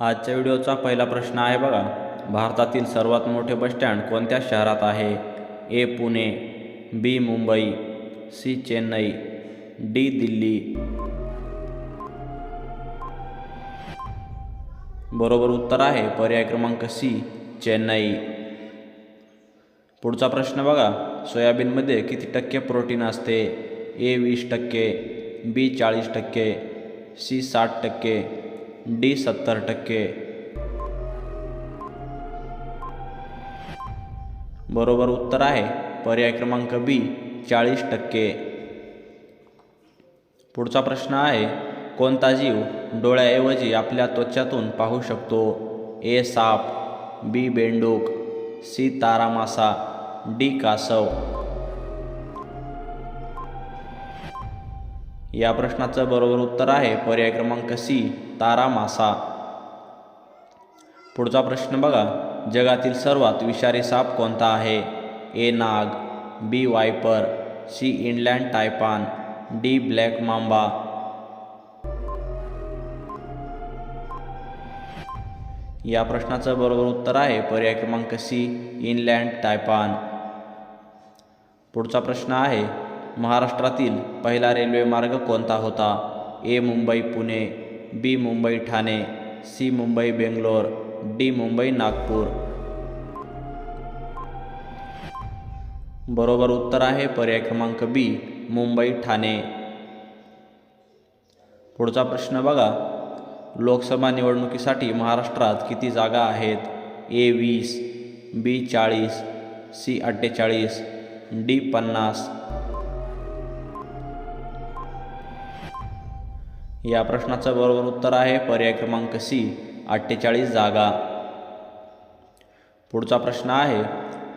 आजच्या व्हिडिओचा पहिला प्रश्न आहे बघा भारतातील सर्वात मोठे बसस्टँड कोणत्या शहरात आहे? A Pune B Mumbai C Chennai D Delhi. बरोबर उत्तर आहे पर्याय क्रमांक सी चेन्नई. पुढचा प्रश्न बघा सोयाबीनमध्ये किती टक्के प्रोटीन असते? ए वीस टक्के बी चाळीस टक्के सी साठ टक्के डी सत्तर टक्के. बरोबर उत्तर आहे. पर्याय क्रमांक बी चाळीस टक्के. पुढचा प्रश्न आहे कोणता जीव डोळ्याऐवजी आपल्या त्वचातून पाहू शकतो? ए साप बी बेंडूक सी तारामासा डी कासव. या प्रश्नाचं बरोबर उत्तर आहे. पर्याय क्रमांक सी तारा मासा. पुढचा प्रश्न बघा. जगातील सर्वात विषारी साप कोणता आहे? ए नाग B viper C inland taipan D black mamba. या प्रश्नाचं बरोबर उत्तर आहे. पर्याय क्रमांक सी इनलँड टायपान. पुढचा प्रश्न आहे. महाराष्ट्रातील पहिला रेल्वे मार्ग कोणता होता? A Mumbai Pune B Mumbai Thane C Mumbai Bangalore D Mumbai Nagpur. बरोबर उत्तर आहे पर्याय क्रमांक बी मुंबई ठाणे. पुढचा प्रश्न बघा. लोकसभा निवडणुकीसाठी महाराष्ट्रात किती जागा आहेत? ए वीस बी चाळीस सी अठ्ठेचाळीस डी पन्नास या प्रश्नाचं बरोबर उत्तर आहे पर्याय क्रमांक सी अठ्ठेचाळीस जागा. पुढचा प्रश्न आहे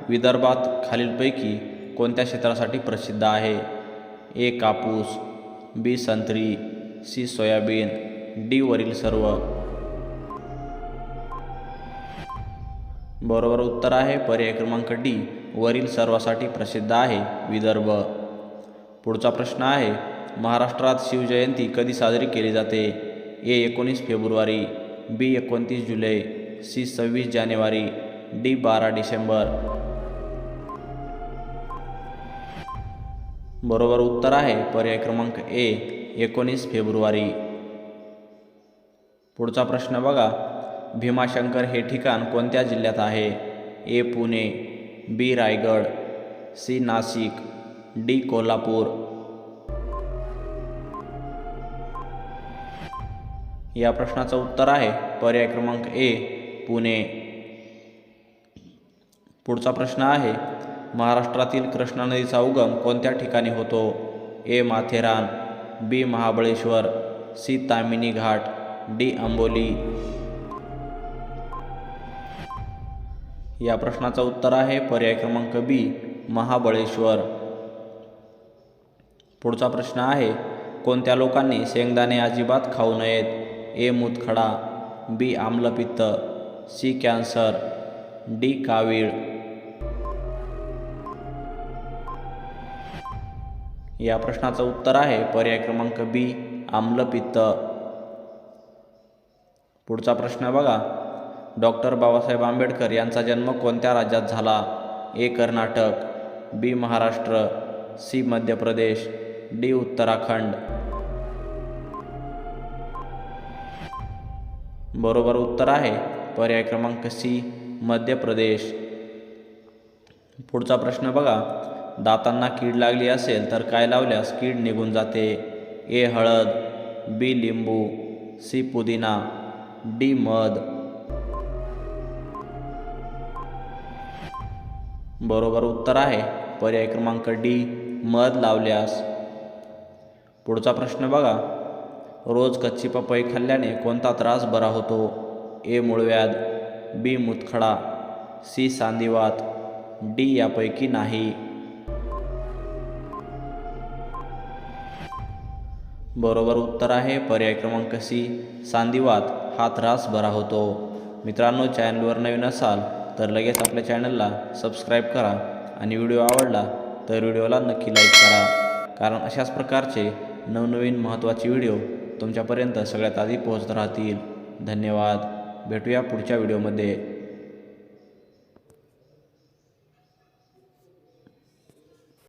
विदर्भात खालीलपैकी कोणत्या क्षेत्रासाठी प्रसिद्ध आहे? ए कापूस बी संत्री सी सोयाबीन डी वरील सर्व. बरोबर उत्तर आहे पर्याय क्रमांक डी वरील सर्वासाठी प्रसिद्ध आहे विदर्भ. पुढचा प्रश्न आहे महाराष्ट्रात शिवजयंती कधी साजरी केली जाते? ए एकोणीस फेब्रुवारी बी एकोणतीस जुलै सी सव्वीस जानेवारी डी बारा डिसेंबर. बरोबर उत्तर आहे पर्याय क्रमांक ए एकोणीस फेब्रुवारी. पुढचा प्रश्न बघा भीमाशंकर हे ठिकाण कोणत्या जिल्ह्यात आहे? A Pune B Raigad C Nashik. D Kolhapur. या प्रश्नाचं उत्तर आहे. पर्याय क्रमांक ए पुणे. पुढचा प्रश्न आहे महाराष्ट्रातील कृष्णा नदीचा उगम कोणत्या ठिकाणी होतो? A Matheran B Mahabaleshwar C Tamini Ghat D Amboli. या प्रश्नाचं उत्तर आहे पर्याय क्रमांक बी महाबळेश्वर. पुढचा प्रश्न आहे कोणत्या लोकांनी शेंगदाणे अजिबात खाऊ नयेत? ए. मुतखडा बी. आम्लपित्त सी. Cancer D. कावीळ. या प्रश्नाचं उत्तर आहे पर्याय क्रमांक बी आम्लपित्त. पुढचा प्रश्न बघा. डॉक्टर बाबासाहेब आंबेडकर यांचा जन्म कोणत्या राज्यात झाला? A. Karnataka B. Maharashtra C. Madhya Pradesh. D Uttarakhand. बरोबर उत्तर आहे. पर्याय क्रमांक सी मध्य प्रदेश. पुढचा प्रश्न बघा. दातांना कीड लागली असेल तर काय लावल्यास कीड निघून जाते? ए हळद. बी लिंबू. सी पुदिना. डी मध. बरोबर उत्तर आहे. पर्याय क्रमांक डी मध लावल्यास. पुढचा प्रश्न बघा. रोज कच्ची पपई खाल्ल्याने कोणता त्रास बरा होतो? ए. मुळव्याध बी. मुतखडा सी. सांधिवात डी. यापैकी नाही. बरोबर उत्तर आहे पर्याय क्रमांक सी. सांधिवात हा त्रास बरा होतो. मित्रांनो चॅनलवर नवीन असाल तर लगेच आपल्या चॅनलला सबस्क्राईब करा आणि व्हिडिओ आवडला तर व्हिडिओला नक्की लाईक करा. कारण अशाच प्रकारचे नवनवीन महत्त्वाचे व्हिडिओ तुमच्यापर्यंत सगळ्यात आधी पोहोचत राहतील. धन्यवाद. भेटूया पुढच्या व्हिडिओमध्ये.